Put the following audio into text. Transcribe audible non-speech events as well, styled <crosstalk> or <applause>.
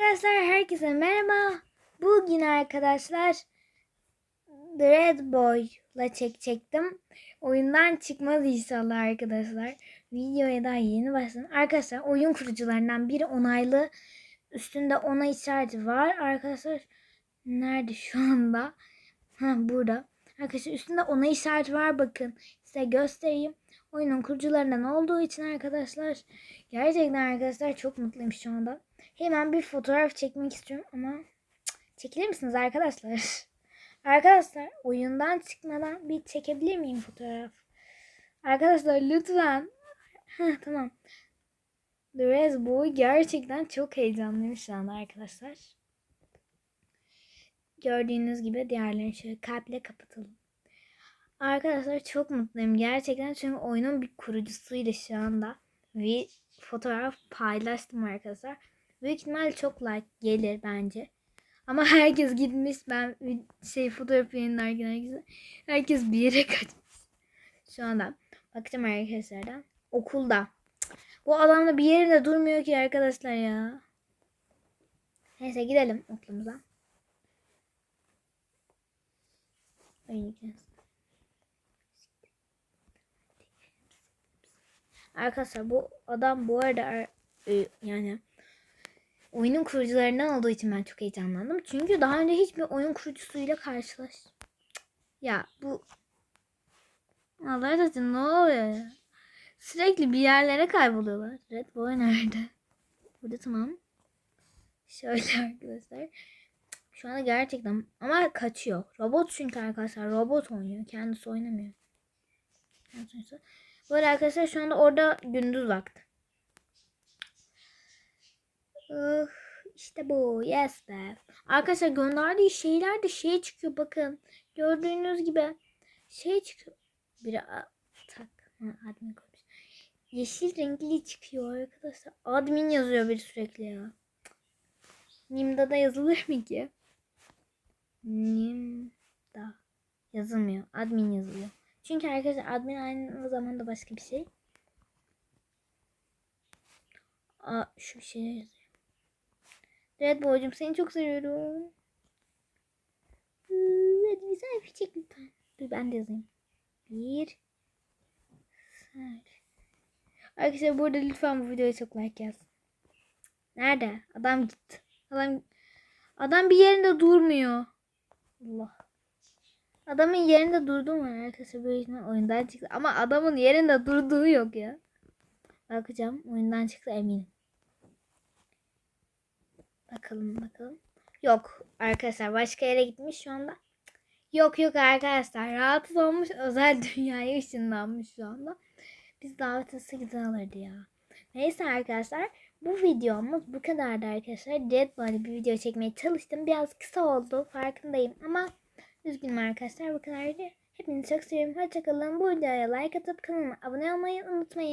Arkadaşlar herkese merhaba. Bugün arkadaşlar Red Boy'la çekecektim. Oyundan çıkmaz inşallah arkadaşlar. Videoya daha yeni başladım. Arkadaşlar oyun kurucularından biri onaylı. Üstünde onay işareti var. Arkadaşlar nerede şu anda? Ha burada. Arkadaşlar üstünde onay işareti var bakın. Size göstereyim. Oyunun kurucularından olduğu için arkadaşlar gerçekten arkadaşlar çok mutluyum şu anda. Hemen bir fotoğraf çekmek istiyorum ama cık, çekilir misiniz arkadaşlar? <laughs> Arkadaşlar oyundan çıkmadan bir çekebilir miyim fotoğraf? Arkadaşlar lütfen. <laughs> Tamam. The Red Boy gerçekten çok heyecanlıyım şu anda arkadaşlar. Gördüğünüz gibi diğerlerini şöyle kalple kapatalım. Arkadaşlar çok mutluyum gerçekten çünkü oyunun bir kurucusuydu şu anda. Ve fotoğraf paylaştım arkadaşlar. Büyük ihtimal çok like gelir bence. Ama <laughs> herkes gitmiş. Ben şey fotoğraf yayınlarken herkes, herkes bir yere <laughs> kaçmış. Şu anda bakacağım arkadaşlardan. Okulda. Bu adam da bir yerinde durmuyor ki arkadaşlar ya. Neyse gidelim okulumuza. Arkadaşlar bu adam bu arada e, yani oyunun kurucularından olduğu için ben çok heyecanlandım. Çünkü daha önce hiçbir oyun kurucusuyla karşılaş. Ya bu Allah razı ne oluyor ya? Sürekli bir yerlere kayboluyorlar. Red Boy nerede? Burada tamam. Şöyle <laughs> arkadaşlar. Şu anda gerçekten ama kaçıyor. Robot çünkü arkadaşlar robot oynuyor. Kendisi oynamıyor. Böyle arkadaşlar şu anda orada gündüz vakti. Uh, işte bu. Yes be. Arkadaşlar gönderdiği şeyler de şey çıkıyor bakın. Gördüğünüz gibi şey çıkıyor. Bir tak. Ha, admin koymuş. Yeşil renkli çıkıyor arkadaşlar. Admin yazıyor bir sürekli ya. Nimda da yazılır mı ki? Nimda yazılmıyor. Admin yazılıyor. Çünkü arkadaşlar admin aynı zamanda başka bir şey. Aa şu bir şey yazıyor. Red Boy'cum seni çok seviyorum. Hadi güzel bir çek lütfen. Dur ben de yazayım. Bir. Arkadaşlar burada lütfen bu videoya çok like yazın. Nerede? Adam gitti. Adam adam bir yerinde durmuyor. Allah. Adamın yerinde durdu mu arkadaşlar böyle yüzden oyundan çıktı. Ama adamın yerinde durduğu yok ya. Bakacağım oyundan çıktı eminim. Bakalım bakalım. Yok arkadaşlar başka yere gitmiş şu anda. Yok yok arkadaşlar rahatsız olmuş <laughs> özel dünyaya ışınlanmış şu anda. Biz davet etse güzel olurdu ya. Neyse arkadaşlar bu videomuz bu kadardı arkadaşlar. Jet böyle bir video çekmeye çalıştım. Biraz kısa oldu farkındayım ama üzgünüm arkadaşlar bu kadardı. Hepinizi çok seviyorum. Hoşçakalın. Bu videoya like atıp kanalıma abone olmayı unutmayın.